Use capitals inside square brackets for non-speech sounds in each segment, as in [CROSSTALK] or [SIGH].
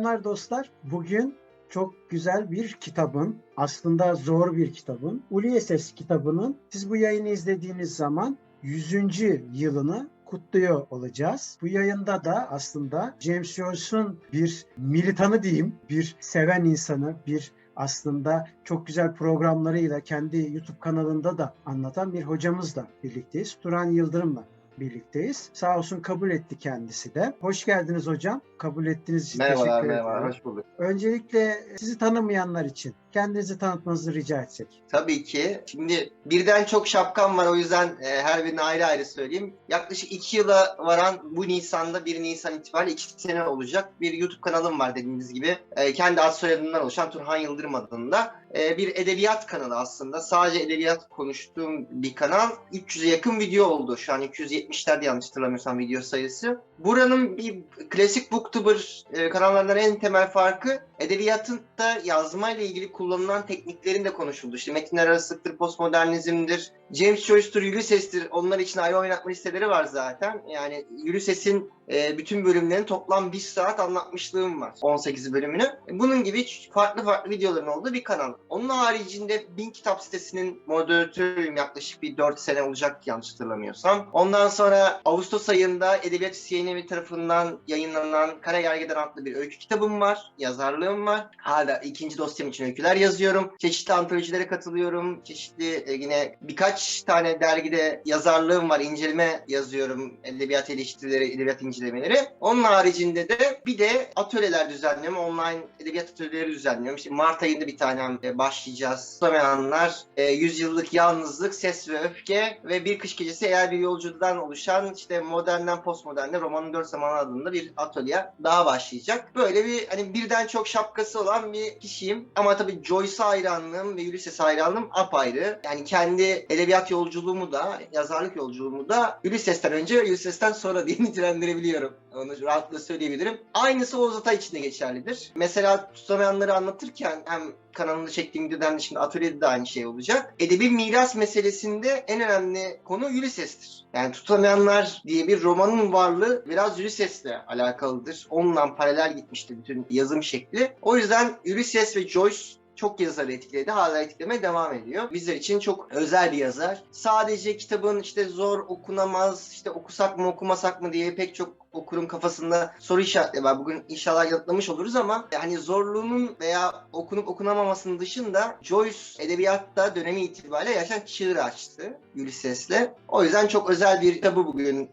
Selamlar dostlar. Bugün çok güzel bir kitabın, aslında zor bir kitabın, Ulysses kitabının siz bu yayını izlediğiniz zaman 100. yılını kutluyor olacağız. Bu yayında da aslında James Joyce'un bir militanı diyeyim, bir seven insanı, bir aslında çok güzel programlarıyla kendi YouTube kanalında da anlatan bir hocamızla birlikteyiz. Turan Yıldırım'la birlikteyiz. Sağ olsun kabul etti kendisi de. Hoş geldiniz hocam. Kabul ettiğiniz için Merhabalar, teşekkür merhabalar. ederim. Hoş bulduk. Öncelikle sizi tanımayanlar için kendinizi tanıtmanızı rica etsek. Tabii ki. Şimdi birden çok şapkam var o yüzden e, her birini ayrı ayrı söyleyeyim. Yaklaşık iki yıla varan bu Nisan'da 1 Nisan itibariyle iki sene olacak bir YouTube kanalım var dediğiniz gibi. E, kendi ad soyadımdan oluşan Turhan Yıldırım adında. E, bir edebiyat kanalı aslında. Sadece edebiyat konuştuğum bir kanal. 300'e yakın video oldu. Şu an 270'lerde yanlış hatırlamıyorsam video sayısı. Buranın bir klasik booktuber e, kanallarından en temel farkı edebiyatın da yazmayla ilgili kullanılan tekniklerin de konuşuldu. İşte metinler arasılıktır, postmodernizmdir, James Joyce'tur, Ulysses'tir. Onlar için ayrı oynatma listeleri var zaten. Yani Ulysses'in e, bütün bölümlerini toplam bir saat anlatmışlığım var. 18 bölümünü. Bunun gibi farklı farklı videoların olduğu bir kanal. Onun haricinde Bin Kitap sitesinin moderatörüyüm yaklaşık bir 4 sene olacak yanlış hatırlamıyorsam. Ondan sonra Ağustos ayında Edebiyat Evi tarafından yayınlanan Kara Gergedan adlı bir öykü kitabım var. Yazarlığım var. Hala ikinci dosyam için öyküler yazıyorum. Çeşitli antolojilere katılıyorum. Çeşitli e, yine birkaç tane dergide yazarlığım var. İnceleme yazıyorum. Edebiyat eleştirileri, edebiyat incelemeleri. Onun haricinde de bir de atölyeler düzenliyorum. Online edebiyat atölyeleri düzenliyorum. İşte Mart ayında bir tane e, başlayacağız. Tutamayanlar, e, Yüzyıllık Yalnızlık, Ses ve Öfke ve Bir Kış Gecesi eğer bir yolculuğdan oluşan işte modernden postmoderne romanın dört zamanı adında bir atölye daha başlayacak. Böyle bir hani birden çok şapkası olan bir kişiyim. Ama tabii Joyce hayranlığım ve Ulysses hayranlığım apayrı. Yani kendi edebiyat yolculuğumu da, yazarlık yolculuğumu da Ulysses'ten önce ve Ulysses'ten sonra diye [LAUGHS] nitelendirebiliyorum. Onu rahatlıkla söyleyebilirim. Aynısı Oğuz Atay için de geçerlidir. Mesela tutamayanları anlatırken hem kanalında çektiğim videodan da şimdi atölyede de aynı şey olacak. Edebi miras meselesinde en önemli konu Ulysses'tir. Yani tutamayanlar diye bir romanın varlığı biraz Ulysses'le alakalıdır. Onunla paralel gitmişti bütün yazım şekli. O yüzden Ulysses ve Joyce çok yazarı etkiledi. Hala etkilemeye devam ediyor. Bizler için çok özel bir yazar. Sadece kitabın işte zor okunamaz, işte okusak mı okumasak mı diye pek çok okurun kafasında soru işaretleri var. Bugün inşallah yanıtlamış oluruz ama hani zorluğunun veya okunup okunamamasının dışında Joyce edebiyatta dönemi itibariyle yaşayan çığır açtı Ulysses'le. O yüzden çok özel bir kitabı bugün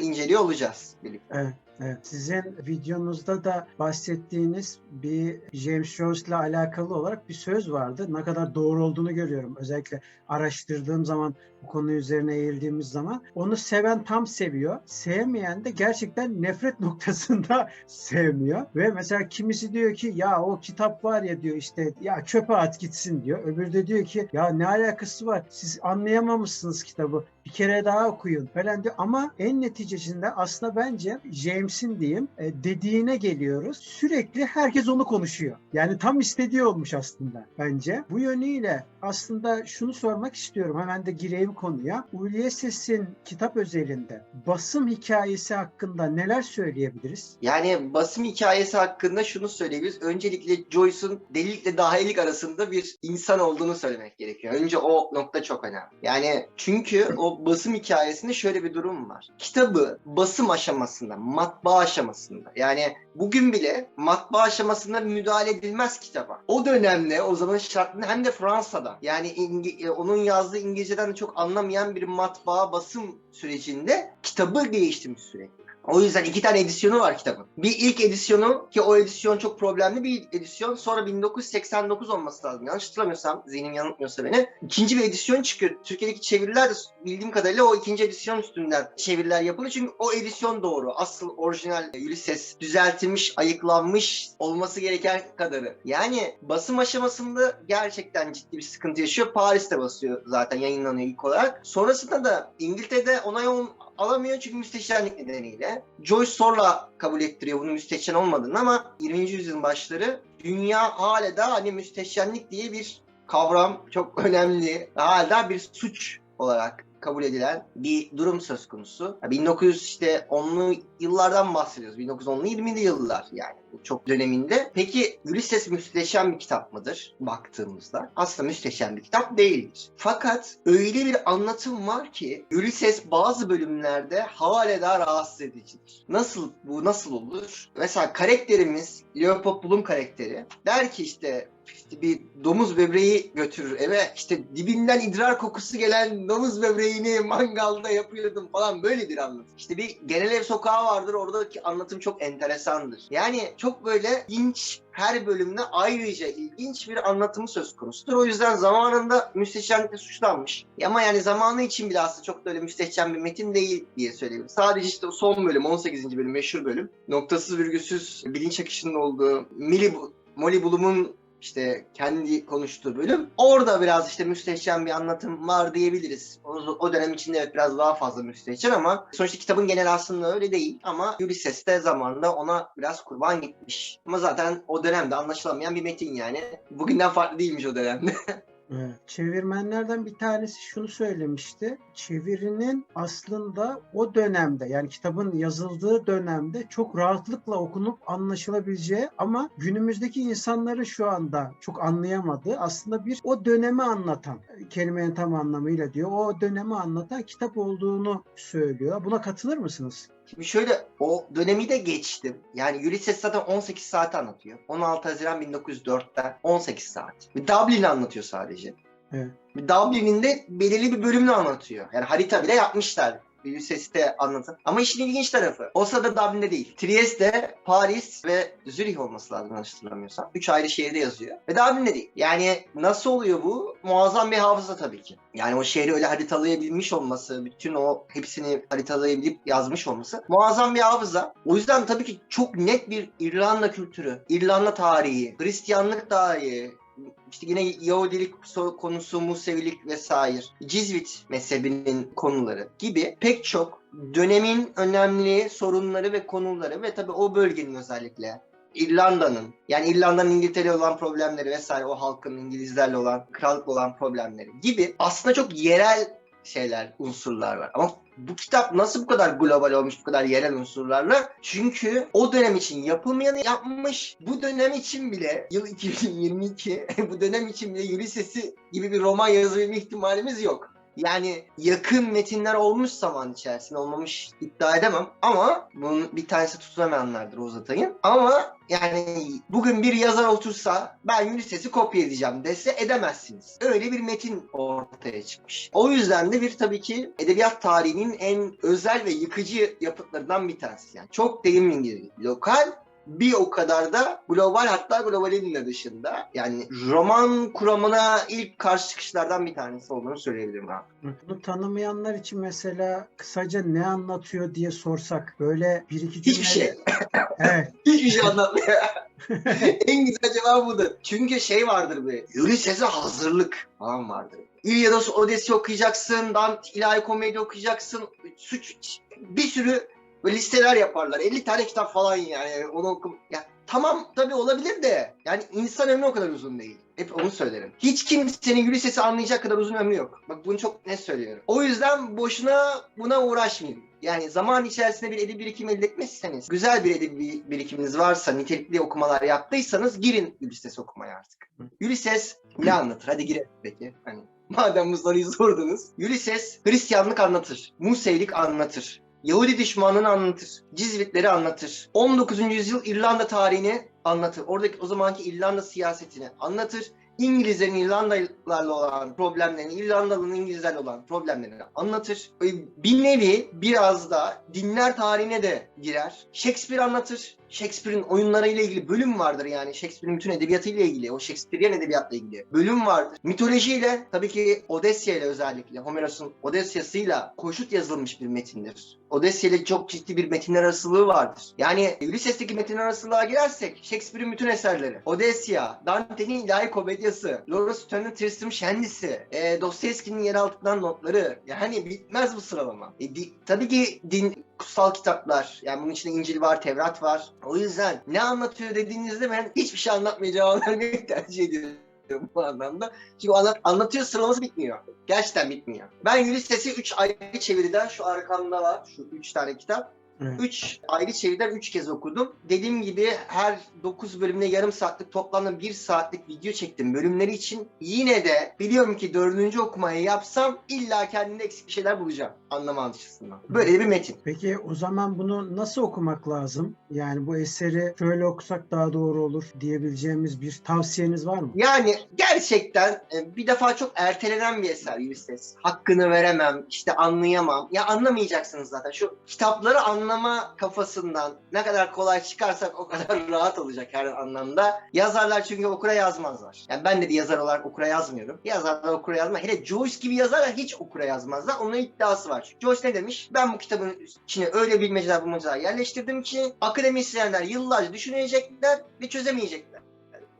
inceliyor olacağız birlikte. Evet. Evet. Sizin videonuzda da bahsettiğiniz bir James Joyce'la alakalı olarak bir söz vardı. Ne kadar doğru olduğunu görüyorum. Özellikle araştırdığım zaman, bu konu üzerine eğildiğimiz zaman. Onu seven tam seviyor. Sevmeyen de gerçekten nefret [LAUGHS] noktasında sevmiyor. Ve mesela kimisi diyor ki ya o kitap var ya diyor işte ya çöpe at gitsin diyor. Öbürü de diyor ki ya ne alakası var? Siz anlayamamışsınız kitabı. Bir kere daha okuyun falan diyor. Ama en neticesinde aslında bence James'in diyeyim e, dediğine geliyoruz. Sürekli herkes onu konuşuyor. Yani tam istediği olmuş aslında bence. Bu yönüyle aslında şunu sormak istiyorum. Hemen de gireyim konuya. Ulysses'in kitap özelinde basım hikayesi hakkında neler söyleyebiliriz? Yani basım hikayesi hakkında şunu söyleyebiliriz. Öncelikle Joyce'un delilikle dahilik arasında bir insan olduğunu söylemek gerekiyor. Önce o nokta çok önemli. Yani çünkü o basım hikayesinde şöyle bir durum var. Kitabı basım aşamasında, matbaa aşamasında yani bugün bile matbaa aşamasında müdahale edilmez kitaba. O dönemde o zaman şartında hem de Fransa'da yani İngi- onun yazdığı İngilizceden de çok anlamayan bir matbaa basım sürecinde kitabı değiştirmiş sürekli. O yüzden iki tane edisyonu var kitabın. Bir ilk edisyonu ki o edisyon çok problemli bir edisyon. Sonra 1989 olması lazım. Yanlış hatırlamıyorsam, zihnim yanıltmıyorsa beni. İkinci bir edisyon çıkıyor. Türkiye'deki çeviriler de bildiğim kadarıyla o ikinci edisyon üstünden çeviriler yapılıyor. Çünkü o edisyon doğru. Asıl orijinal Ulysses düzeltilmiş, ayıklanmış olması gereken kadarı. Yani basım aşamasında gerçekten ciddi bir sıkıntı yaşıyor. Paris'te basıyor zaten yayınlanıyor ilk olarak. Sonrasında da İngiltere'de onay alamıyor çünkü müsteşarlık nedeniyle. Joyce zorla kabul ettiriyor bunun müsteşar olmadığını ama 20. yüzyılın başları dünya hala da hani müsteşarlık diye bir kavram çok önemli. Hala bir suç olarak kabul edilen bir durum söz konusu. Ya 1900 işte 10'lu yıllardan bahsediyoruz. 1910'lu 20'li yıllar yani çok döneminde. Peki Ulysses müsteşem bir kitap mıdır baktığımızda? Aslında müsteşem bir kitap değildir. Fakat öyle bir anlatım var ki Ulysses bazı bölümlerde hala daha rahatsız edicidir. Nasıl bu nasıl olur? Mesela karakterimiz Leopold Bloom karakteri der ki işte bir domuz böbreği götürür eve. İşte dibinden idrar kokusu gelen domuz böbreğini mangalda yapıyordum falan böyle bir anlatım. İşte bir genel ev sokağı vardır oradaki anlatım çok enteresandır. Yani çok böyle ilginç her bölümde ayrıca ilginç bir anlatımı söz konusudur. O yüzden zamanında müsteşarlıkla suçlanmış. Ama yani zamanı için bile aslında çok da öyle müstehcen bir metin değil diye söyleyebilirim. Sadece işte son bölüm, 18. bölüm, meşhur bölüm. Noktasız virgülsüz bilinç akışının olduğu Millie, Molly Bloom'un işte kendi konuştuğu bölüm. Orada biraz işte müstehcen bir anlatım var diyebiliriz. O, o dönem içinde evet biraz daha fazla müstehcen ama sonuçta kitabın genel aslında öyle değil. Ama Ulysses de zamanında ona biraz kurban gitmiş. Ama zaten o dönemde anlaşılamayan bir metin yani. Bugünden farklı değilmiş o dönemde. [LAUGHS] Evet. Çevirmenlerden bir tanesi şunu söylemişti. Çevirinin aslında o dönemde yani kitabın yazıldığı dönemde çok rahatlıkla okunup anlaşılabileceği ama günümüzdeki insanların şu anda çok anlayamadığı aslında bir o dönemi anlatan kelimenin tam anlamıyla diyor. O dönemi anlatan kitap olduğunu söylüyor. Buna katılır mısınız? Şimdi şöyle o dönemi de geçtim. Yani Ulysses zaten 18 saat anlatıyor. 16 Haziran 1904'ten 18 saat. Bir Dublin'i anlatıyor sadece. Evet. Bir Dublin'in de belirli bir bölümünü anlatıyor. Yani harita bile yapmışlar. Ulysses'te anlatın. Ama işin ilginç tarafı. O sırada Dublin'de değil. Trieste, Paris ve Zürih olması lazım hatırlamıyorsam. Üç ayrı şehirde yazıyor. Ve Dublin'de değil. Yani nasıl oluyor bu? Muazzam bir hafıza tabii ki. Yani o şehri öyle haritalayabilmiş olması, bütün o hepsini haritalayabilip yazmış olması muazzam bir hafıza. O yüzden tabii ki çok net bir İrlanda kültürü, İrlanda tarihi, Hristiyanlık tarihi, işte yine Yahudilik konusu, Musevilik vesaire, Cizvit mezhebinin konuları gibi pek çok dönemin önemli sorunları ve konuları ve tabii o bölgenin özellikle İrlanda'nın yani İrlanda'nın İngiltere olan problemleri vesaire o halkın İngilizlerle olan krallıkla olan problemleri gibi aslında çok yerel şeyler, unsurlar var. Ama bu kitap nasıl bu kadar global olmuş, bu kadar yerel unsurlarla? Çünkü o dönem için yapılmayanı yapmış. Bu dönem için bile, yıl 2022, [LAUGHS] bu dönem için bile Ulysses'i gibi bir roman yazabilme ihtimalimiz yok. Yani yakın metinler olmuş zaman içerisinde olmamış iddia edemem ama bunun bir tanesi tutunamayanlardır Oğuz Atay'ın. Ama yani bugün bir yazar otursa ben Ulysses'i kopya edeceğim dese edemezsiniz. Öyle bir metin ortaya çıkmış. O yüzden de bir tabii ki edebiyat tarihinin en özel ve yıkıcı yapıtlarından bir tanesi. Yani çok derin bir lokal bir o kadar da global hatta globalin de dışında. Yani roman kuramına ilk karşı çıkışlardan bir tanesi olduğunu söyleyebilirim abi. Bunu tanımayanlar için mesela kısaca ne anlatıyor diye sorsak böyle bir iki Hiçbir şey. [LAUGHS] Evet. [LAUGHS] Hiçbir şey anlatmıyor. [LAUGHS] en güzel cevabı budur. Çünkü şey vardır böyle. Ulysses'e hazırlık falan vardır. İlyada Odesi okuyacaksın, Dante ilahi komedi okuyacaksın, suç bir sürü böyle listeler yaparlar. 50 tane kitap falan yani onu okum. Ya tamam tabii olabilir de yani insan ömrü o kadar uzun değil. Hep onu söylerim. Hiç kimsenin Ulysses'i anlayacak kadar uzun ömrü yok. Bak bunu çok net söylüyorum. O yüzden boşuna buna uğraşmayın. Yani zaman içerisinde bir edebi birikim elde etmezseniz, güzel bir edebi birikiminiz varsa, nitelikli okumalar yaptıysanız girin Ulysses okumaya artık. Ulysses ne anlatır? Hadi girelim peki. Hani madem bu soruyu sordunuz. Ulysses Hristiyanlık anlatır. Musevilik anlatır. Yahudi düşmanlığını anlatır. Cizvitleri anlatır. 19. yüzyıl İrlanda tarihini anlatır. Oradaki o zamanki İrlanda siyasetini anlatır. İngilizlerin İrlandalılarla olan problemlerini, İrlandalı'nın İngilizlerle olan problemlerini anlatır. Bir nevi biraz da dinler tarihine de girer. Shakespeare anlatır. Shakespeare'in oyunlarıyla ilgili bölüm vardır yani. Shakespeare'in bütün edebiyatıyla ilgili, o Shakespearean edebiyatla ilgili bölüm vardır. Mitolojiyle, tabii ki Odysseia ile özellikle, Homeros'un Odysseya'sıyla koşut yazılmış bir metindir. Odysseia ile çok ciddi bir metinler arasılığı vardır. Yani Ulysses'teki metinler arasılığa girersek, Shakespeare'in bütün eserleri, Odysseia, Dante'nin İlahi Komedyası, Laura Stern'ın Tristram Shandy'si, e, Dostoyevski'nin yer altından notları. Yani bitmez bu sıralama. E, di- tabii ki din, kutsal kitaplar, yani bunun içinde İncil var, Tevrat var. O yüzden ne anlatıyor dediğinizde ben hiçbir şey anlatmayacağım [LAUGHS] vermeyi tercih ediyorum bu anlamda. Çünkü anlat, anlatıyor sıralaması bitmiyor. Gerçekten bitmiyor. Ben Ulysses'i 3 ayrı çeviriden şu arkamda var. Şu 3 tane kitap. Evet. 3 ayrı çeviriden 3 kez okudum. Dediğim gibi her 9 bölümde yarım saatlik toplamda 1 saatlik video çektim bölümleri için. Yine de biliyorum ki dördüncü okumayı yapsam illa kendimde eksik bir şeyler bulacağım anlama açısından. Böyle bir metin. Peki o zaman bunu nasıl okumak lazım? Yani bu eseri şöyle okusak daha doğru olur diyebileceğimiz bir tavsiyeniz var mı? Yani gerçekten e, bir defa çok ertelenen bir eser Ulysses. Hakkını veremem, işte anlayamam. Ya anlamayacaksınız zaten. Şu kitapları anlama kafasından ne kadar kolay çıkarsak o kadar [LAUGHS] rahat olacak her anlamda. Yazarlar çünkü okura yazmazlar. Yani ben de bir yazar olarak okura yazmıyorum. Yazarlar okura yazmaz. Hele Joyce gibi yazarlar hiç okura yazmazlar. Onun iddiası var. Joyce ne demiş? Ben bu kitabın içine öyle bilmeceler bulmacalar yerleştirdim ki akademisyenler yıllarca düşünecekler ve çözemeyecekler.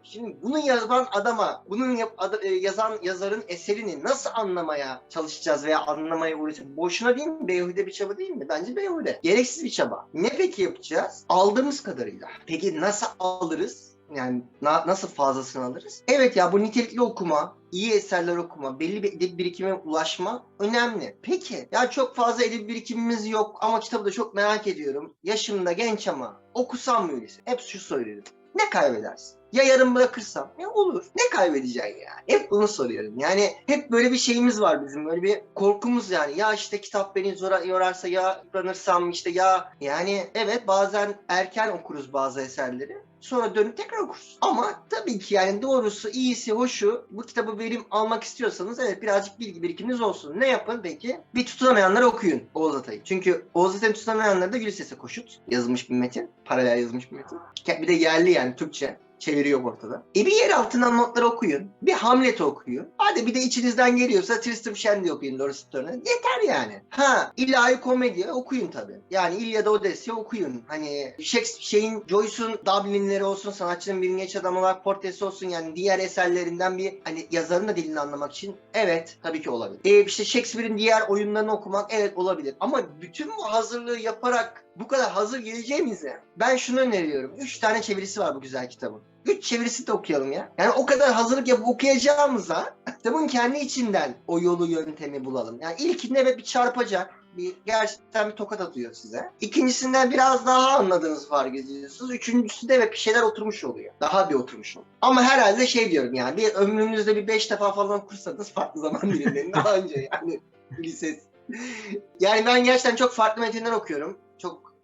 Şimdi bunu yazan adama, bunun yap- adı- e, yazan yazarın eserini nasıl anlamaya çalışacağız veya anlamaya uğraşacağız? Boşuna değil mi? Beyhude bir çaba değil mi? Bence beyhude. Gereksiz bir çaba. Ne peki yapacağız? Aldığımız kadarıyla. Peki nasıl alırız? Yani na- nasıl fazlasını alırız? Evet ya bu nitelikli okuma, iyi eserler okuma, belli bir edeb birikime ulaşma önemli. Peki ya çok fazla edeb birikimimiz yok ama kitabı da çok merak ediyorum. Yaşımda genç ama okusam mı öyleyse? Hep şu soruyorum. Ne kaybedersin? Ya yarım bırakırsam? Ne olur? Ne kaybedeceksin yani? Hep bunu soruyorum. Yani hep böyle bir şeyimiz var bizim. Böyle bir korkumuz yani. Ya işte kitap beni zora yorarsa ya yıpranırsam işte ya. Yani evet bazen erken okuruz bazı eserleri. Sonra dönüp tekrar okuruz. Ama tabii ki yani doğrusu iyisi hoşu bu kitabı verim almak istiyorsanız evet birazcık bilgi birikiminiz olsun. Ne yapın peki? Bir tutunamayanları okuyun Oğuz Atay'ı. Çünkü Oğuz Atay'ın tutunamayanları da Ulysses'e koşut. Yazılmış bir metin. Paralel yazılmış bir metin. Bir de yerli yani Türkçe çeviri yok ortada. E bir yer altından notları okuyun. Bir Hamlet okuyun. Hadi bir de içinizden geliyorsa Tristram Shandy okuyun Laura Stern'ı. Yeter yani. Ha ilahi komedi okuyun tabii. Yani İlyada Odessya okuyun. Hani Shakespeare şeyin Joyce'un Dublin'leri olsun, sanatçının bir genç adam portresi olsun yani diğer eserlerinden bir hani yazarın da dilini anlamak için evet tabii ki olabilir. E işte Shakespeare'in diğer oyunlarını okumak evet olabilir. Ama bütün bu hazırlığı yaparak bu kadar hazır geleceğimize ben şunu öneriyorum. Üç tane çevirisi var bu güzel kitabın. Üç çevirisi de okuyalım ya. Yani o kadar hazırlık yapıp okuyacağımıza kitabın kendi içinden o yolu yöntemi bulalım. Yani ilkinde bir çarpacak. Bir, gerçekten bir tokat atıyor size. İkincisinden biraz daha anladığınız fark ediyorsunuz. Üçüncüsünde evet bir şeyler oturmuş oluyor. Daha bir oturmuş oluyor. Ama herhalde şey diyorum yani bir ömrünüzde bir beş defa falan kursanız farklı zaman dilimlerinde daha önce yani [LAUGHS] lise. Yani ben gerçekten çok farklı metinler okuyorum.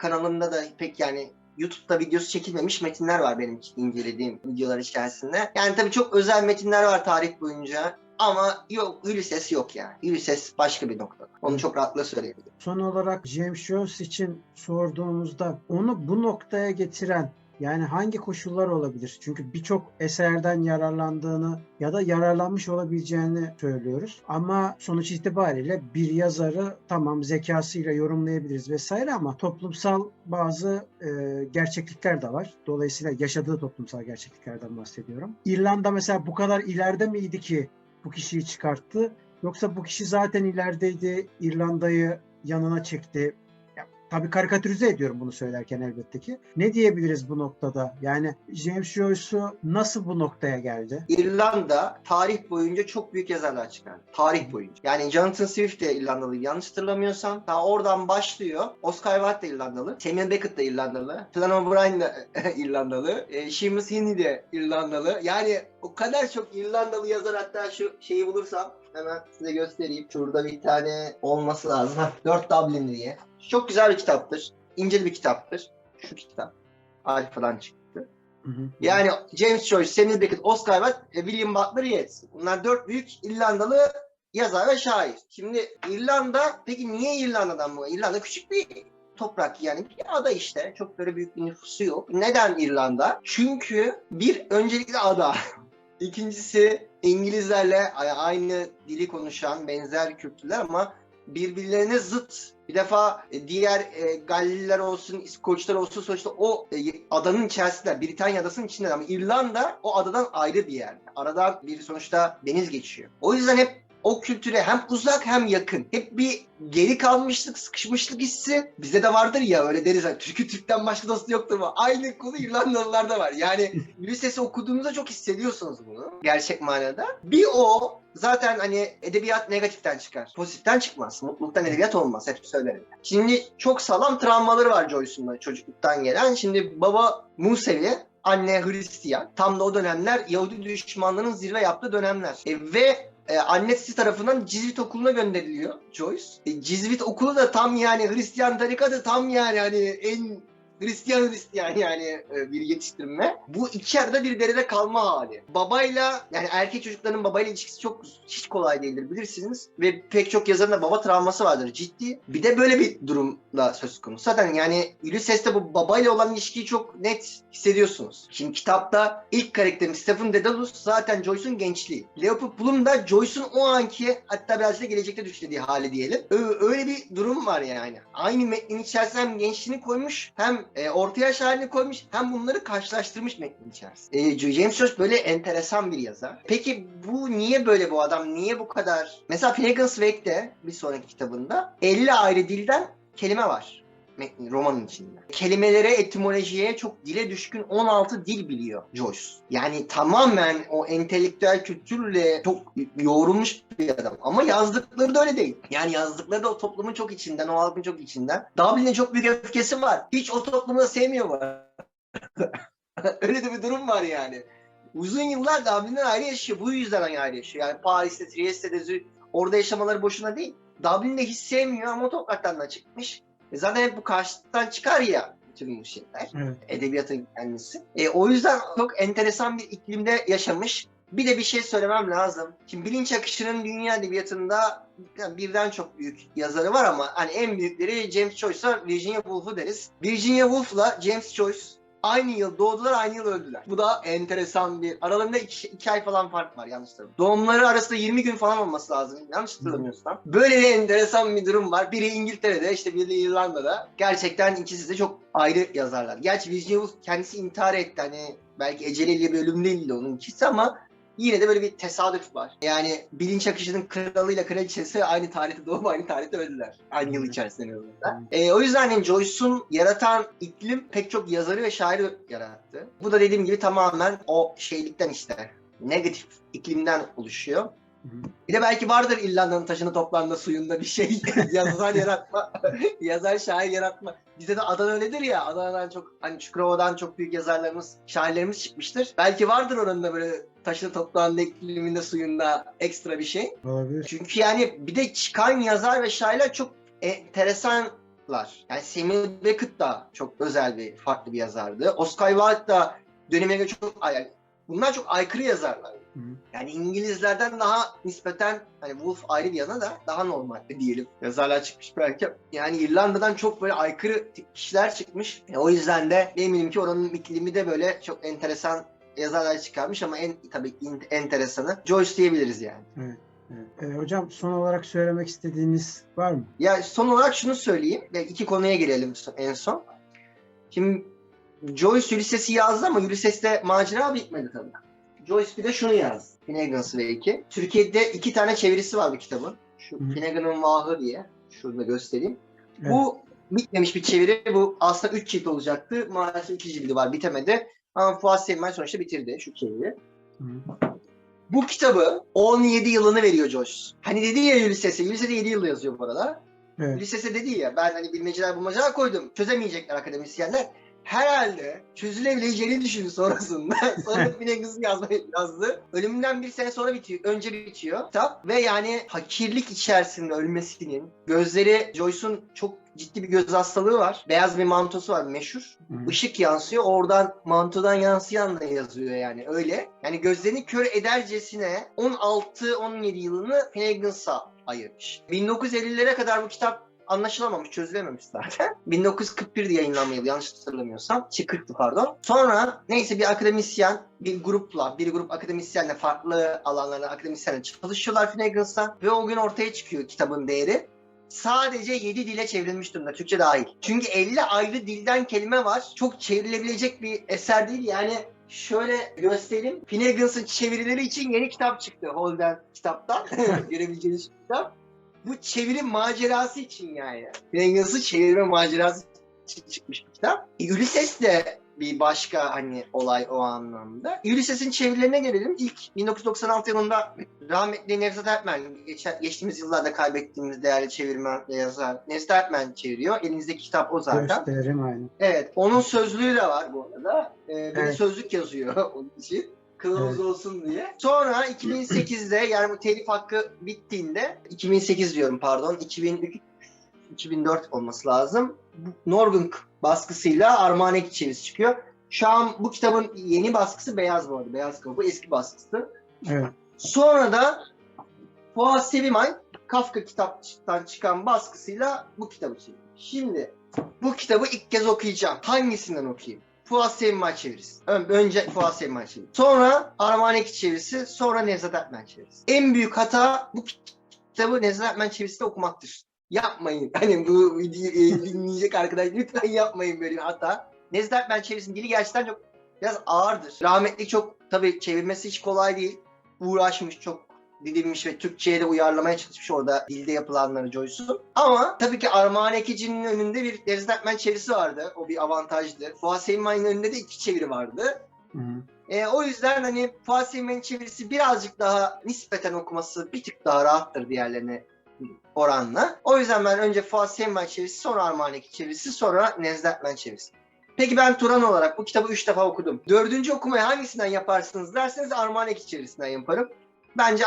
Kanalımda da pek yani YouTube'da videosu çekilmemiş metinler var benim incelediğim videolar içerisinde. Yani tabii çok özel metinler var tarih boyunca. Ama yok Ulysses yok yani. Ulysses başka bir nokta. Onu çok rahatlıkla söyleyebilirim. Son olarak James Joyce için sorduğumuzda onu bu noktaya getiren yani hangi koşullar olabilir? Çünkü birçok eserden yararlandığını ya da yararlanmış olabileceğini söylüyoruz. Ama sonuç itibariyle bir yazarı tamam zekasıyla yorumlayabiliriz vesaire ama toplumsal bazı e, gerçeklikler de var. Dolayısıyla yaşadığı toplumsal gerçekliklerden bahsediyorum. İrlanda mesela bu kadar ileride miydi ki bu kişiyi çıkarttı? Yoksa bu kişi zaten ilerideydi, İrlanda'yı yanına çekti. Tabii karikatürize ediyorum bunu söylerken elbette ki. Ne diyebiliriz bu noktada? Yani James Joyce'u nasıl bu noktaya geldi? İrlanda tarih boyunca çok büyük yazarlar çıkardı. Tarih boyunca. Yani Jonathan Swift de İrlandalı yanlış hatırlamıyorsam. Ta oradan başlıyor. Oscar Wilde de İrlandalı. Samuel Beckett de İrlandalı. Flann O'Brien de [LAUGHS] İrlandalı. E, Seamus Heaney de İrlandalı. Yani o kadar çok İrlandalı yazar hatta şu şeyi bulursam hemen size göstereyim. Şurada bir tane olması lazım. Heh, 4 Dublin diye. Çok güzel bir kitaptır. İncil bir kitaptır. Şu kitap. Alfa'dan çıktı. Hı hı. Yani James Joyce, Samuel Beckett, Oscar Wilde, William Butler Yeats. Bunlar dört büyük İrlandalı yazar ve şair. Şimdi İrlanda, peki niye İrlanda'dan bu? İrlanda küçük bir toprak yani bir ada işte. Çok böyle büyük bir nüfusu yok. Neden İrlanda? Çünkü bir öncelikle ada. [LAUGHS] İkincisi İngilizlerle aynı dili konuşan benzer kültürler ama birbirlerine zıt. Bir defa e, diğer e, Galliler olsun, İskoçlar olsun sonuçta o e, adanın içerisinde, Britanya adasının içinde ama İrlanda o adadan ayrı bir yer. Aradan bir sonuçta deniz geçiyor. O yüzden hep o kültüre hem uzak hem yakın. Hep bir geri kalmışlık, sıkışmışlık hissi bizde de vardır ya öyle deriz. hani, Türk'ü Türk'ten başka dostu yoktur mu? Aynı konu İrlandalılarda var. Yani [LAUGHS] Ulysses'i okuduğunuzda çok hissediyorsunuz bunu gerçek manada. Bir o zaten hani edebiyat negatiften çıkar. Pozitiften çıkmaz. Mutluluktan edebiyat olmaz. Hep söylerim. Şimdi çok sağlam travmaları var Joyce'un da çocukluktan gelen. Şimdi baba Musevi, anne Hristiyan. Tam da o dönemler Yahudi düşmanlığının zirve yaptığı dönemler. E, ve e, annesi tarafından Cizvit okuluna gönderiliyor Joyce. E, Cizvit okulu da tam yani Hristiyan tarikatı tam yani hani en Hristiyan Hristiyan yani e, bir yetiştirme. Bu iki arada bir derede kalma hali. Babayla yani erkek çocukların babayla ilişkisi çok hiç kolay değildir bilirsiniz. Ve pek çok yazarın da baba travması vardır ciddi. Bir de böyle bir durumda söz konusu. Zaten yani Ulysses'te bu babayla olan ilişkiyi çok net hissediyorsunuz. Şimdi kitapta ilk karakterimiz Stephen Dedalus zaten Joyce'un gençliği. Leopold Bloom da Joyce'un o anki hatta biraz da gelecekte düşlediği hali diyelim. Öyle bir durum var yani. Aynı metnin içerisine hem gençliğini koymuş hem e, orta yaş halini koymuş hem bunları karşılaştırmış metnin içerisinde. E, James Joyce böyle enteresan bir yazar. Peki bu niye böyle bu adam? Niye bu kadar? Mesela Finnegan's Wake'de bir sonraki kitabında 50 ayrı dilden kelime var metnin, romanın içinde. Kelimelere, etimolojiye çok dile düşkün 16 dil biliyor Joyce. Yani tamamen o entelektüel kültürle çok yoğrulmuş bir adam. Ama yazdıkları da öyle değil. Yani yazdıkları da o toplumun çok içinden, o halkın çok içinden. Dublin'e çok büyük öfkesi var. Hiç o toplumu da sevmiyor var. [LAUGHS] öyle de bir durum var yani. Uzun yıllar Dublin'den ayrı yaşıyor. Bu yüzden ayrı yaşıyor. Yani Paris'te, Trieste'de, orada yaşamaları boşuna değil. Dublin'de hiç sevmiyor ama o topraktan da çıkmış. E zaten hep bu karşıttan çıkar ya bütün bu şeyler. Evet. Edebiyatın kendisi. E, o yüzden çok enteresan bir iklimde yaşamış. Bir de bir şey söylemem lazım. Şimdi bilinç akışının dünya edebiyatında yani birden çok büyük yazarı var ama hani en büyükleri James Joyce'a Virginia Woolf'u deriz. Virginia Woolf'la James Joyce aynı yıl doğdular, aynı yıl öldüler. Bu da enteresan bir... Aralarında iki, iki ay falan fark var yanlış. Doğumları arasında 20 gün falan olması lazım. Yanlış hatırlamıyorsam. Böyle bir enteresan bir durum var. Biri İngiltere'de, işte biri İrlanda'da. Gerçekten ikisi de çok ayrı yazarlar. Gerçi Virginia Woolf kendisi intihar etti. Hani belki eceliyle bir ölüm değildi onun ikisi ama yine de böyle bir tesadüf var. Yani bilinç akışının kralıyla kraliçesi aynı tarihte doğup aynı tarihte öldüler. Aynı yıl içerisinde öldüler. E, o yüzden hani Joyce'un yaratan iklim pek çok yazarı ve şairi yarattı. Bu da dediğim gibi tamamen o şeylikten işte negatif iklimden oluşuyor. Bir de belki vardır İrlanda'nın taşını toplarında suyunda bir şey [LAUGHS] yazar yaratma, [LAUGHS] yazar şair yaratma. Bizde de Adana öyledir ya, Adana'dan çok, hani Çukurova'dan çok büyük yazarlarımız, şairlerimiz çıkmıştır. Belki vardır oranın da böyle taşını toprağında ikliminde suyunda ekstra bir şey. Olabilir. Çünkü yani bir de çıkan yazar ve şairler çok enteresanlar. Yani Samuel Beckett da çok özel bir, farklı bir yazardı. Oscar Wilde da dönemine göre çok yani bunlar çok aykırı yazarlar. Hı hı. Yani İngilizlerden daha nispeten hani Wolf ayrı bir yana da daha normal diyelim. Yazarlar çıkmış belki. Yani İrlanda'dan çok böyle aykırı tip kişiler çıkmış. E, o yüzden de eminim ki oranın iklimi de böyle çok enteresan yazarlar çıkarmış ama en tabii enteresanı Joyce diyebiliriz yani. Evet. Ee, hocam son olarak söylemek istediğiniz var mı? Ya son olarak şunu söyleyeyim ve iki konuya girelim en son. Şimdi Joyce Ulysses'i yazdı ama Ulysses'te macera bitmedi tabii. Joyce bir de şunu yazdı. Finnegan's Wake'i. Türkiye'de iki tane çevirisi var bu kitabın. Şu Hı. Finnegan'ın Vahı diye. Şurada göstereyim. Evet. Bu bitmemiş bir çeviri. Bu aslında üç cilt olacaktı. Maalesef iki cildi var bitemedi. Ama Fuat Sevmen sonuçta bitirdi şu çeviri. Hı. Bu kitabı 17 yılını veriyor Joyce. Hani dedi ya Ulysses'e. Ulysses'e 7 yıl yazıyor bu arada. Evet. Lisese dedi ya ben hani bilmeceler bulmacalar koydum. Çözemeyecekler akademisyenler. Herhalde çözülebileceğini düşündü sonrasında. [LAUGHS] Sonra Finnegan's'ı yazmayı yazdı. Ölümünden bir sene sonra bitiyor. Önce bitiyor kitap. Ve yani fakirlik içerisinde ölmesinin gözleri Joyce'un çok ciddi bir göz hastalığı var. Beyaz bir mantosu var meşhur. Hı. Işık yansıyor. Oradan mantodan yansıyan da yazıyor yani öyle. Yani gözlerini kör edercesine 16-17 yılını Finnegan's'a ayırmış. 1950'lere kadar bu kitap anlaşılamamış, çözülememiş zaten. [LAUGHS] 1941'de yayınlanma yılı yanlış hatırlamıyorsam. Şey 40'tı pardon. Sonra neyse bir akademisyen bir grupla, bir grup akademisyenle farklı alanlarda akademisyenle çalışıyorlar Finnegan's'a ve o gün ortaya çıkıyor kitabın değeri sadece 7 dile çevrilmiş durumda. Türkçe dahil. Çünkü 50 ayrı dilden kelime var. Çok çevrilebilecek bir eser değil. Yani şöyle göstereyim. Finnegan's'ın çevirileri için yeni kitap çıktı. Holden kitaptan. [LAUGHS] Görebileceğiniz kitap. Bu çeviri macerası için yani. Finnegan's'ın çevirme macerası için çıkmış bir kitap. E, Ulysses de bir başka hani olay o anlamda. Ulysses'in çevirilerine gelelim. İlk 1996 yılında rahmetli Nevzat Ertmen, geçen, geçtiğimiz yıllarda kaybettiğimiz değerli çevirmen ve yazar Nevzat Ertmen çeviriyor. Elinizdeki kitap o zaten. Gösterim aynı. Evet, onun sözlüğü de var bu arada. Ee, bir Evet. sözlük yazıyor onun için. Kılavuz Evet. olsun diye. Sonra 2008'de yani bu telif hakkı bittiğinde 2008 diyorum pardon 2003 2004 olması lazım. Norgunk baskısıyla Armağanek çevirisi çıkıyor. Şu an bu kitabın yeni baskısı beyaz bu arada. Beyaz kapı eski baskısı. Evet. Sonra da Fuat Sevimay Kafka kitaptan çıkan baskısıyla bu kitabı çeviriyor. Şimdi bu kitabı ilk kez okuyacağım. Hangisinden okuyayım? Fuat Sevimay çevirisi. Ön- Önce Fuat Sevimay çevirisi. Sonra Armaneki çevirisi. Sonra Nevzat Ertmen çevirisi. En büyük hata bu kitabı Nevzat Ertmen çevirisi okumaktır. Yapmayın. [LAUGHS] Hani bu videoyu e, dinleyecek arkadaş lütfen yapmayın böyle hata. Nevzat Ertmen çevirisinin dili gerçekten çok biraz ağırdır. Rahmetli çok tabii çevirmesi hiç kolay değil. Uğraşmış çok didinmiş ve Türkçe'ye de uyarlamaya çalışmış orada dilde yapılanları Joyce'un. Ama tabii ki Armağan Ekici'nin önünde bir Nevzat Ertmen çevirisi vardı. O bir avantajdı. Fuat Seymen'in önünde de iki çeviri vardı. Hı hı. E, o yüzden hani Fuat Seymen'in çevirisi birazcık daha nispeten okuması bir tık daha rahattır diğerlerine oranla. O yüzden ben önce Fuat Seymen çevirisi, sonra Armağan Eki çevirisi, sonra Nevzat Ertmen çevirisi. Peki ben Turan olarak bu kitabı 3 defa okudum. Dördüncü okumayı hangisinden yaparsınız derseniz Armağan Eki çevirisinden yaparım. Bence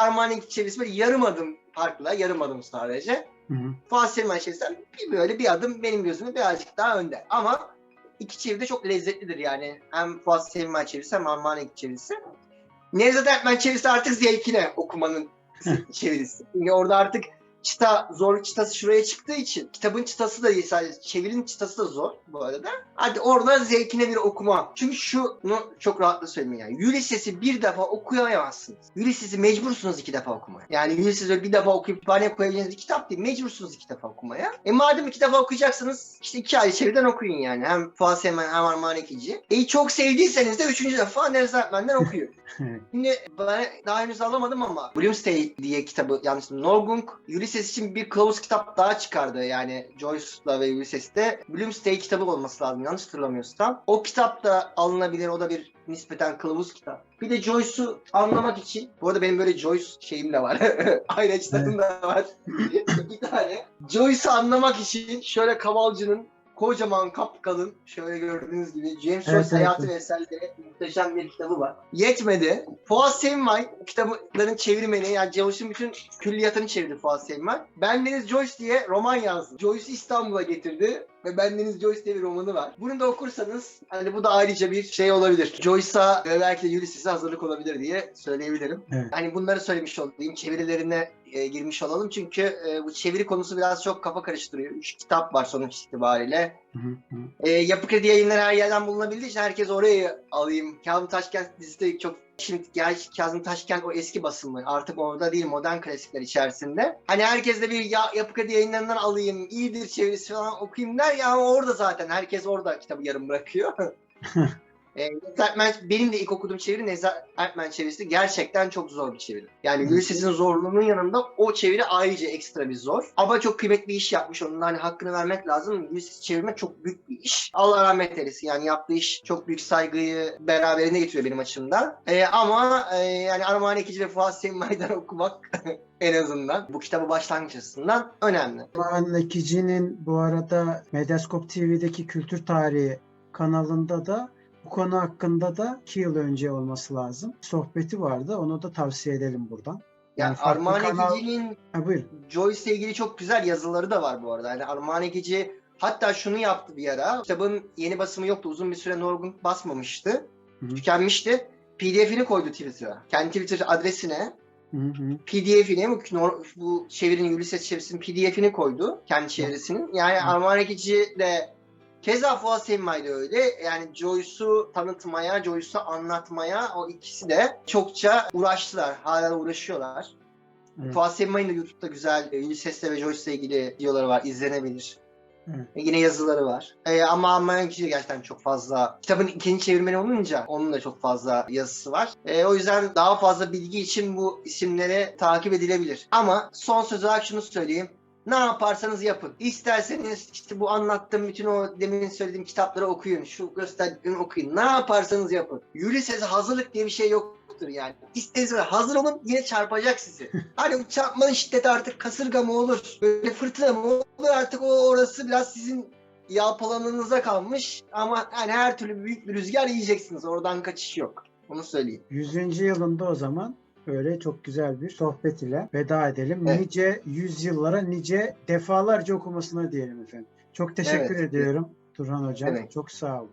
çevirisi böyle yarım adım farkla, yarım adım sadece. Hı hı. Bir böyle bir adım benim gözümde birazcık daha önde. Ama iki çeviri de çok lezzetlidir yani. Hem Fuat Seymen çevirisi hem Armağan Eki çevirisi. Nevzat Ertmen çevirisi artık zevkine okumanın çevirisi. Çünkü orada artık çıta, zorluk çıtası şuraya çıktığı için kitabın çıtası da değil sadece çevirinin çıtası da zor bu arada. Hadi orada zevkine bir okuma. Çünkü şunu çok rahatlıkla söyleyeyim yani. Ulysses'i bir defa okuyamazsınız. Ulysses'i mecbursunuz iki defa okumaya. Yani Ulysses'i bir defa okuyup kütüphaneye koyabileceğiniz bir kitap değil. Mecbursunuz iki defa okumaya. E madem iki defa okuyacaksınız işte iki ayrı çeviriden okuyun yani. Hem Fuat Seymen hem Armağan Ekici. E çok sevdiyseniz de üçüncü defa Nevzat Ertmen'den okuyun. [LAUGHS] Şimdi ben daha henüz alamadım ama Bloomsday diye kitabı yanlış Norgung Ulysses için bir kılavuz kitap daha çıkardı. Yani Joyce'la ve Ulysses'te Bloomsday kitabı olması lazım yanlış hatırlamıyorsam. O kitap da alınabilir. O da bir nispeten kılavuz kitap. Bir de Joyce'u anlamak için bu arada benim böyle Joyce şeyim de var. [LAUGHS] Aynı kitabım da var. [LAUGHS] bir tane. Joyce'u anlamak için şöyle Kavalcı'nın kocaman kapkalın şöyle gördüğünüz gibi James Joyce evet, Hayatı evet. ve Eserleri muhteşem bir kitabı var. Yetmedi. Fuat Sevimay kitapların çevirmeni yani Joyce'un bütün külliyatını çevirdi Fuat Sevimay. Bendeniz Joyce diye roman yazdı. Joyce'u İstanbul'a getirdi ve Bendeniz Joyce diye bir romanı var. Bunu da okursanız hani bu da ayrıca bir şey olabilir. Joyce'a ve belki de Ulysses'e hazırlık olabilir diye söyleyebilirim. Evet. Hani bunları söylemiş olayım. Çevirilerine e, girmiş olalım. Çünkü e, bu çeviri konusu biraz çok kafa karıştırıyor. Üç kitap var sonuç itibariyle. Hı hı hı. E, Yapı Kredi yayınları her yerden bulunabildiği için herkes orayı alayım. Kazım Taşkent dizisi de çok Şimdi gerçi Kazım Taşkent o eski basımı artık orada değil modern klasikler içerisinde. Hani herkes de bir ya, Yapı Kredi yayınlarından alayım iyidir çevirisi falan okuyayım der ya ama orada zaten herkes orada kitabı yarım bırakıyor. [LAUGHS] E, Nevzat Ertmen, benim de ilk okuduğum çeviri Nevzat Ertmen çevirisi gerçekten çok zor bir çeviri. Yani Hı. Ulysses'in zorluğunun yanında o çeviri ayrıca ekstra bir zor. Ama çok kıymetli iş yapmış. Onun hani hakkını vermek lazım. Ulysses çevirmek çok büyük bir iş. Allah rahmet eylesin. Yani yaptığı iş çok büyük saygıyı beraberinde getiriyor benim açımdan. E, ama e, yani Armağan Ekici ve Fuat Sevimay'dan okumak [LAUGHS] en azından bu kitabı başlangıç açısından önemli. Armağan Ekici'nin bu arada Medyascope TV'deki kültür tarihi kanalında da bu konu hakkında da 2 yıl önce olması lazım. Sohbeti vardı. Onu da tavsiye edelim buradan. Ya Yani farklı Armağan kanal- Ekici'nin. Joyce'le ilgili çok güzel yazıları da var bu arada. Yani Armağan Ekici hatta şunu yaptı bir ara. Kitabın yeni basımı yoktu. Uzun bir süre Norgun basmamıştı. Hı hı. Tükenmişti. PDF'ini koydu Twitter'a. Kendi Twitter adresine. PDF'ini bu, bu çevirinin Ulysses çevirisinin PDF'ini koydu kendi çevirisinin. Yani. Armağan Ekici de keza Fuat Semmay da öyle. Yani Joyce'u tanıtmaya, Joyce'u anlatmaya o ikisi de çokça uğraştılar. Hala uğraşıyorlar. Evet. Fuat Semmay'ın da YouTube'da güzel e, Ulysses'le ve Joyce'le ilgili videoları var. izlenebilir. Evet. E, yine yazıları var. E, ama Armağan Ekici de gerçekten çok fazla. Kitabın ikinci çevirmeni olunca onun da çok fazla yazısı var. E, o yüzden daha fazla bilgi için bu isimleri takip edilebilir. Ama son söz olarak şunu söyleyeyim. Ne yaparsanız yapın. İsterseniz işte bu anlattığım bütün o demin söylediğim kitapları okuyun. Şu gösterdiklerimi okuyun. Ne yaparsanız yapın. Ulysses'e hazırlık diye bir şey yoktur yani. İstediğiniz kadar hazır olun yine çarpacak sizi. [LAUGHS] hani bu çarpmanın şiddeti artık kasırga mı olur? Böyle fırtına mı olur? Artık o orası biraz sizin yalpalamanıza kalmış. Ama hani her türlü büyük bir rüzgar yiyeceksiniz. Oradan kaçış yok. Onu söyleyeyim. 100. yılında o zaman böyle çok güzel bir sohbet ile veda edelim. Evet. Nice yüzyıllara, nice defalarca okumasına diyelim efendim. Çok teşekkür Evet. ediyorum Turhan Hocam. Evet. Çok sağ olun.